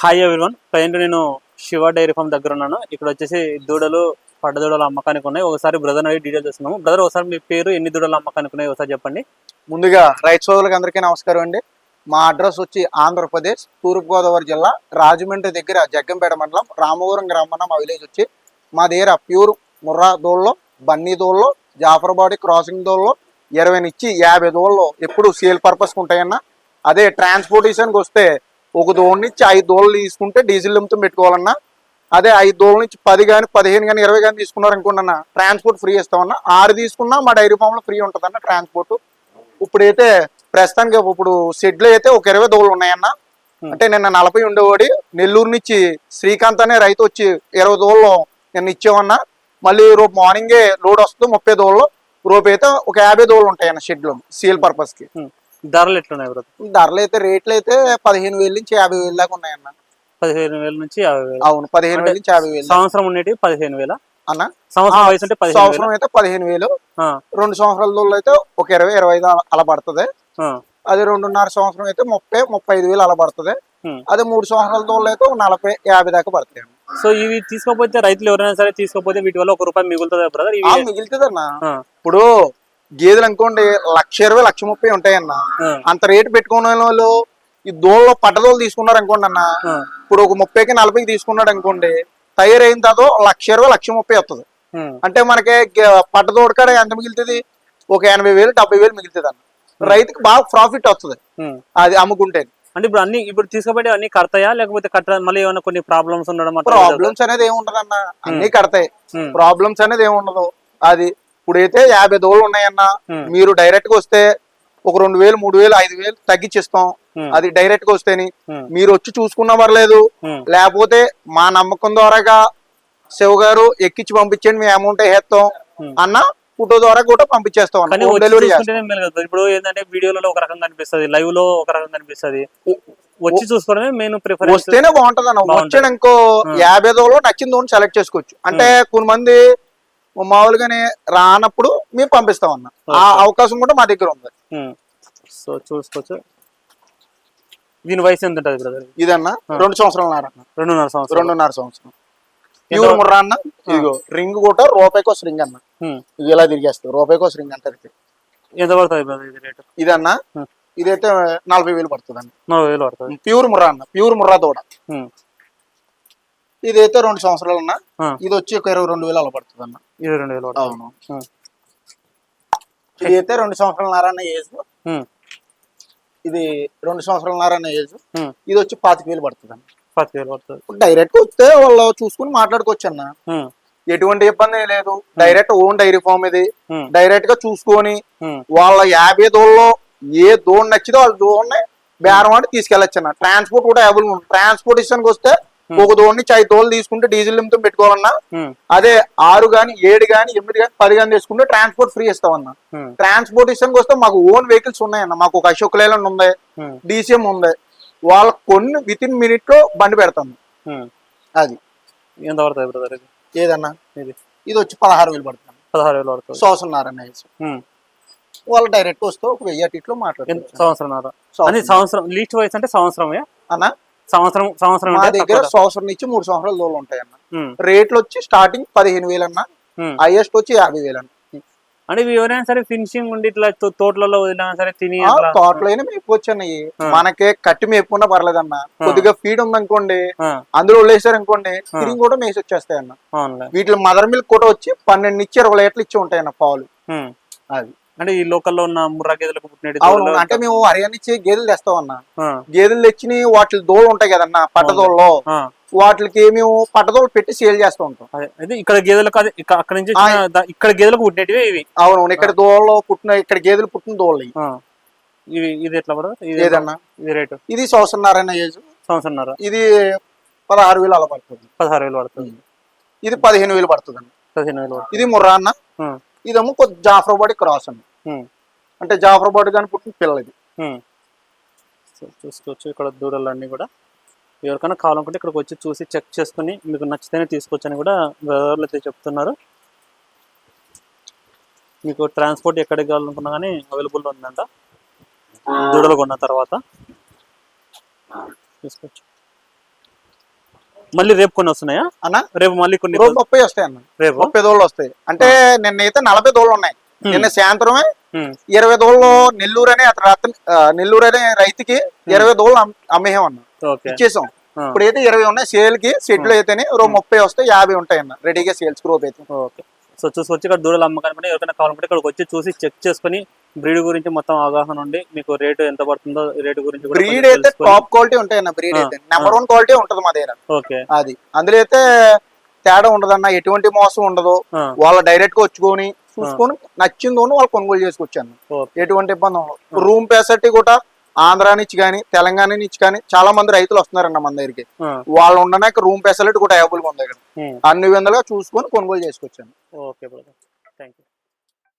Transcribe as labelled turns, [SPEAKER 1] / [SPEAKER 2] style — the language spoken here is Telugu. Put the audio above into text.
[SPEAKER 1] హాయ్ వన్ ప్రజెంట్ నేను శివ డైరీ ఫామ్ దగ్గర ఉన్నాను. ఇక్కడ వచ్చేసి దూడలు పడ్డదూడలు అమ్మకానికి ఉన్నాయి. ఒకసారి బ్రదర్ అడిగి డీటెయిల్స్ ఇస్తున్నాము బ్రదర్ ఒకసారి మీ పేరు ఎన్ని దూడలు అమ్మకానికి ఉన్నాయి? ఒకసారి చెప్పండి.
[SPEAKER 2] ముందుగా రైతు సోదరులకు అందరికీ నమస్కారం అండి. మా అడ్రస్ వచ్చి ఆంధ్రప్రదేశ్ తూర్పుగోదావరి జిల్లా రాజమండ్రి దగ్గర జగ్గంపేట మండలం రామవరం గ్రామం మా విలేజ్ వచ్చి మా దగ్గర ప్యూర్ ముర్రా దోళ్ళు బన్నీ దోళ్ళు జాఫర్బాడీ క్రాసింగ్ దోళ్ళు ఇరవై నుంచి యాభై దోళ్ళు ఎప్పుడు సేల్ పర్పస్కి ఉంటాయన్న. అదే ట్రాన్స్పోర్టేషన్కి వస్తే ఒక దోళ్ళ నుంచి ఐదు దోళ్ళు తీసుకుంటే డీజిల్ నిమిత్తం పెట్టుకోవాలన్నా. అదే ఐదు దోళ్ళ నుంచి పది కానీ పదిహేను కానీ ఇరవై కానీ తీసుకున్నారు అనుకోండి ట్రాన్స్పోర్ట్ ఫ్రీ ఇస్తామన్నా ఆరు తీసుకున్నా మా డైరీ ఫామ్లో ఫ్రీ ఉంటుందన్న ట్రాన్స్పోర్ట్ ఇప్పుడైతే ప్రస్తుతానికి ఇప్పుడు షెడ్లు అయితే ఒక ఇరవై దోళ్ళు ఉన్నాయన్న.
[SPEAKER 1] Hmm.
[SPEAKER 2] అంటే నిన్న నలభై ఉండేవాడి. నెల్లూరు నుంచి శ్రీకాంత్ అనే రైతు వచ్చి ఇరవై దోళ్ళు నిన్న ఇచ్చామన్నా మళ్ళీ రేపు మార్నింగే లోడ్ వస్తుంది ముప్పై దోళ్ళు రేపు అయితే ఒక యాభై దోళ్ళు ఉంటాయన్న షెడ్లు సేల్ పర్పస్కి.
[SPEAKER 1] ధరలు ఎట్లున్నాయి బ్రదర్
[SPEAKER 2] ధరలు అయితే రేట్లు అయితే పదిహేను వేల నుంచి యాభై వేల దాకా ఉన్నాయన్న.
[SPEAKER 1] పదిహేను వేల నుంచి యాభై వేలు.
[SPEAKER 2] అవును పదిహేను వేల నుంచి యాభై వేలు
[SPEAKER 1] సంవత్సరం ఉండేటి పదిహేను వేల?
[SPEAKER 2] అన్న?
[SPEAKER 1] సంవత్సరం వయసు
[SPEAKER 2] సంవత్సరం అయితే పదిహేను వేలు. రెండు సంవత్సరాల అయితే ఒక ఇరవై ఇరవై ఐదు అలా- పడుతుంది. అదే రెండున్నర సంవత్సరం అయితే ముప్పై ముప్పై ఐదు వేలు అలా పడుతుంది. అదే మూడు సంవత్సరాల దోళ్ళు అయితే నలభై యాభై దాకా పడతాయి
[SPEAKER 1] సో ఇవి తీసుకోకపోతే రైతులు ఎవరైనా సరే తీసుకోకపోతే వీటి వల్ల ఒక రూపాయి మిగులుతుంది బ్రదర్?
[SPEAKER 2] మిగులుతుందన్న.
[SPEAKER 1] ఆ,
[SPEAKER 2] ఇప్పుడు గేదెలు అనుకోండి లక్ష ఇరవై లక్ష ముప్పై ఉంటాయన్న. అంత రేటు పెట్టుకునే వాళ్ళు ఈ దోళ్ళు పట్టదోళ్ళు తీసుకున్నారు అనుకోండి అన్న. ఇప్పుడు ఒక ముప్పైకి నలభైకి తీసుకున్నాడు అనుకోండి తయారైన తర్వాత లక్ష ఇరవై లక్ష ముప్పై వస్తుంది అంటే మనకి గ- పట్టదోడు కాడ ఎంత మిగులుతుంది? ఒక ఎనభై వేలు డెబ్బై వేలు మిగులుతుంది అన్న. రైతుకి బాగా ప్రాఫిట్ వస్తుంది. అది అమ్ముకుంటే.
[SPEAKER 1] అంటే ఇప్పుడు అన్ని ఇప్పుడు తీసుకుపోయి అన్ని కడతాయా? లేకపోతే కట్ట మళ్ళీ ఏమైనా కొన్ని ప్రాబ్లమ్స్ ఉండడం
[SPEAKER 2] ప్రాబ్లమ్స్ అనేది ఏమి ఉండదు అన్న అన్ని కడతాయి. ప్రాబ్లమ్స్ అనేది ఏమి ఉండదు. అది ఇప్పుడైతే యాభై దోళ్ళు ఉన్నాయన్న. మీరు డైరెక్ట్గా వస్తే ఒక రెండు వేలు మూడు వేలు ఐదు వేలు తగ్గించిస్తాం. అది డైరెక్ట్గా వస్తేని మీరు వచ్చి చూసుకున్నా పర్లేదు. లేకపోతే మా నమ్మకం ద్వారాగా శివ గారు ఎక్కించి పంపించండి మేము అమౌంట్ వేస్తాం. అన్న ఫోటో ద్వారా కూడా పంపించేస్తాం డెలివరీ
[SPEAKER 1] ఇప్పుడు ఏంటంటే వీడియోలలో ఒక రకంగా అనిపిస్తుంది లైవ్లో ఒక రకంగా అనిపిస్తుంది. వచ్చి చూసుకోవడమే ప్రిఫరెన్స్
[SPEAKER 2] వస్తేనే బాగుంటది. అన్న. వచ్చాడు ఇంకో. యాభై దోళ్ళు నచ్చిన దోళ్ళు సెలెక్ట్ చేసుకోవచ్చు. అంటే కొన్ని మంది మామూలుగానే రానప్పుడు మేము పంపిస్తాం అన్న. ఆ. అవకాశం కూడా మా దగ్గర ఉంది.
[SPEAKER 1] సో చూసుకోవచ్చు. దీని వయసు ఎంత ఉంటుంది బ్రదర్
[SPEAKER 2] ఇదన్న. రెండు సంవత్సరాలు అన్న.
[SPEAKER 1] రెండున్నర సంవత్సరం
[SPEAKER 2] రెండున్నర సంవత్సరం. ప్యూర్ ముర్రా అన్న. ఇదిగో రింగ్ కూడా రూపాయికో రింగ్ అన్న. ఇది ఇలా తిరిగేస్తుంది? రూపాయికో రింగ్ అంటారు.
[SPEAKER 1] ఎంత పడుతుంది బ్రదర్ ఇది రేటు
[SPEAKER 2] ఇదన్న. ఇదైతే నలభై వేలు పడుతుంది అన్న.
[SPEAKER 1] నలభై వేలు పడుతుంది.
[SPEAKER 2] ప్యూర్ ముర్రా అన్న. ప్యూర్ ముర్రా
[SPEAKER 1] ఉమ్,
[SPEAKER 2] ఇదైతే రెండు సంవత్సరాలు అన్న. ఇది వచ్చి ఒక ఇరవై రెండు వేలు అలా పడుతుంది అన్న.
[SPEAKER 1] ఇది రెండు వేలు
[SPEAKER 2] అవును. ఇది అయితే రెండు సంవత్సరాలన్నర అన్న ఏజ్ ఇది రెండు సంవత్సరాలన్నర అన్న ఏజ్ ఇది వచ్చి పాతిక వేలు పడుతుంది అన్న
[SPEAKER 1] పది వేలు పడుతుంది.
[SPEAKER 2] డైరెక్ట్ వస్తే వాళ్ళు చూసుకుని మాట్లాడుకోవచ్చు అన్న ఎటువంటి ఇబ్బంది లేదు. డైరెక్ట్ ఓన్ డైరీ ఫామ్ ఇది. డైరెక్ట్గా చూసుకొని వాళ్ళ యాభై దోళ్ళలో ఏ దోణ్ నచ్చిదో వాళ్ళ దోణ్ణి బేరం అంటే తీసుకెళ్ళచ్చు అన్న ట్రాన్స్పోర్ట్ కూడా అవైలబుల్ ఉంది. ట్రాన్స్పోర్టేషన్కి వస్తే ఒక నుంచి ఐదు దోళ్ళు తీసుకుంటే డీజిల్ నిమిత్తం పెట్టుకోవాలన్నా అదే ఆరు గాని ఏడు గాని ఎనిమిది గాని పది గాని తీసుకుంటే ట్రాన్స్పోర్ట్ ఫ్రీ ఇస్తామన్న
[SPEAKER 1] ఉమ్,
[SPEAKER 2] ట్రాన్స్పోర్టేషన్కి వస్తే మాకు ఓన్ వెహికల్స్ ఉన్నాయన్న. మాకు ఒక అశోక్ లేలండ్ ఉంది డీసీఎం ఉంది. వాళ్ళ కొన్ని విత్ ఇన్ మినిట్లో బండి పెడతాం
[SPEAKER 1] ఉమ్.
[SPEAKER 2] అది.
[SPEAKER 1] ఎంత పడుతుంది బ్రదర్ ఇది?
[SPEAKER 2] ఏదన్నా?
[SPEAKER 1] ఇది.
[SPEAKER 2] ఇది వచ్చి పదహారు వేలు పడుతుంది.
[SPEAKER 1] పదహారు వేలు పడుతుంది.
[SPEAKER 2] సంవత్సరంన్నర వేసి
[SPEAKER 1] ఉమ్,
[SPEAKER 2] వాళ్ళు డైరెక్ట్ వస్తే ఒక వెయ్యి అటు ఇట్లో
[SPEAKER 1] ఎంత?
[SPEAKER 2] మాట్లాడుతుంది
[SPEAKER 1] సంవత్సరం. సంవత్సరం లీస్ట్ వయసు అంటే సంవత్సరమే.
[SPEAKER 2] అన్న?
[SPEAKER 1] సంవత్సరం సంవత్సరం
[SPEAKER 2] మా దగ్గర. సంవత్సరం నుంచి మూడు సంవత్సరాల ఉంటాయి అన్న
[SPEAKER 1] ఉమ్,
[SPEAKER 2] రేట్లు వచ్చి స్టార్టింగ్ పదిహేను వేలు అన్న. హైయెస్ట్ వచ్చి యాభై వేలు అన్న
[SPEAKER 1] అంటే ఇవి ఎవరైనా సరే ఫినిషింగ్ ఉండి ఇట్లా తోటలలో వదిలినా సరే తిని
[SPEAKER 2] తోటలో అయినా మేపుకోవచ్చు అన్నయ్యి
[SPEAKER 1] ఆ.
[SPEAKER 2] మనకే కట్టి మేపుకున్నా పర్లేదన్న. కొద్దిగా ఫీడ్ ఉందనుకోండి
[SPEAKER 1] ఆ,
[SPEAKER 2] అందులో వదిలేసారు అనుకోండి తిరిగి కూడా మేసి వచ్చేస్తాయి అన్న వీటిలో మదర్ మిల్క్ కూడా వచ్చి పన్నెండు నుంచి ఇరవై లీటర్లు ఇచ్చి ఉంటాయి అన్న పాలు. అది.
[SPEAKER 1] అంటే ఈ లోకల్లో ఉన్న ముర్రా గేదెలకు పుట్టినట్టు
[SPEAKER 2] అవును అంటే మేము హర్యానా నుంచి గేదెలు తెస్తాం అన్న గేదెలు తెచ్చి వాటి దోళ్ళు ఉంటాయి కదన్న పట్టదోళ్ళు వాటికి మేము పట్టదోళ్ళు పెట్టి సేల్ చేస్తూ ఉంటాం.
[SPEAKER 1] అదే ఇక్కడ గేదెలకు అదే అక్కడ నుంచి ఇక్కడ గేదెలకు పుట్టినటివి ఇవి.
[SPEAKER 2] అవును ఇక్కడ దోళ్ళు పుట్టిన ఇక్కడ గేదెలు పుట్టిన దోళ్ళు ఇవి.
[SPEAKER 1] ఇది ఎట్లా ఇది
[SPEAKER 2] ఏదన్నా?
[SPEAKER 1] ఇది రేటు.
[SPEAKER 2] ఇది సంవత్సరంన్నర ఏజ్.
[SPEAKER 1] సంవత్సరంన్నర.
[SPEAKER 2] ఇది పదహారు వేలు అలా పడుతుంది.
[SPEAKER 1] పదహారు వేలు పడుతుంది.
[SPEAKER 2] ఇది పదిహేను వేలు పడుతుంది అన్న
[SPEAKER 1] పదిహేను వేలు
[SPEAKER 2] ఇది ముర్రా అన్న. ఇదేమో కొద్ది జాఫరాబాడి క్రాస్ అన్న. అంటే జాఫరాబాడి కానీ పుట్టిన పిల్ల ఇది
[SPEAKER 1] ఉమ్. సో చూసుకోవచ్చు ఇక్కడ దూడలు అన్ని కూడా. ఎవరికైనా కావాలనుకుంటే ఇక్కడికి వచ్చి చూసి చెక్ చేసుకుని మీకు నచ్చితేనే తీసుకోవచ్చు అని కూడా బ్రదర్లు అయితే చెప్తున్నారు. మీకు ట్రాన్స్పోర్ట్ ఎక్కడికి కావాలనుకున్నా కానీ అవైలబుల్ ఉందంట. దూడలు కొన్న తర్వాత. తీసుకోవచ్చు మళ్ళీ రేపు కొన్ని వస్తున్నాయా?
[SPEAKER 2] అన్న?
[SPEAKER 1] రేపు మళ్ళీ కొన్ని
[SPEAKER 2] ముప్పై వస్తాయి అన్న
[SPEAKER 1] రేపు?
[SPEAKER 2] ముప్పై దోళ్ళు వస్తాయి. అంటే నిన్న అయితే నలభై దోళ్ళు ఉన్నాయి. నిన్న సాయంత్రమే ఇరవై దోళ్ళు నెల్లూరు అనే అతను నెల్లూరు అనే రైతుకి ఇరవై దోళ్ళు అమ్- అమ్మేయం అన్న ఇచ్చేసాం.
[SPEAKER 1] ఆ,
[SPEAKER 2] ఇప్పుడైతే ఇరవై ఉన్నాయి. సేల్కి షెడ్లు అయితేనే రోజు ముప్పై వస్తాయి యాభై ఉంటాయి అన్న రెడీగా సేల్స్ గ్రూప్ అయితే.
[SPEAKER 1] ఓకే. సో చూసుకొచ్చి ఇక్కడ దూడలు అమ్మకానికి ఎవరికైనా కావాలంటే ఇక్కడికి వచ్చి చూసి చెక్ చేసుకుని బ్రీడ్ గురించి మొత్తం అవగాహన ఉండి మీకు రేటు ఎంత పడుతుందో రేటు గురించి
[SPEAKER 2] బ్రీడ్ అయితే టాప్ క్వాలిటీ ఉంటాయి అన్న బ్రీడ్ అయితే. నెంబర్ వన్ క్వాలిటీ ఉంటది మా దగ్గర.
[SPEAKER 1] ఓకే.
[SPEAKER 2] అది. అందులో అయితే తేడా ఉండదన్న ఎటువంటి మోసం ఉండదు. వాళ్ళ డైరెక్ట్గా వచ్చుకొని చూసుకొని నచ్చిందో వాళ్ళు కొనుగోలు చేసుకొచ్చాను ఎటువంటి ఇబ్బంది ఉండదు. రూమ్ ఫెసిలిటీ కూడా ఆంధ్రా నుంచి కానీ తెలంగాణ నుంచి కానీ చాలా మంది రైతులు వస్తున్నారన్న మన దగ్గరికి. వాళ్ళు ఉండడానికి రూమ్ ఫెసిలిటీ కూడా అవైలబుల్గా ఉంది ఇక్కడ. అన్ని విధాలుగా చూసుకొని కొనుగోలు చేసుకొచ్చాను
[SPEAKER 1] ఓకే థ్యాంక్ యూ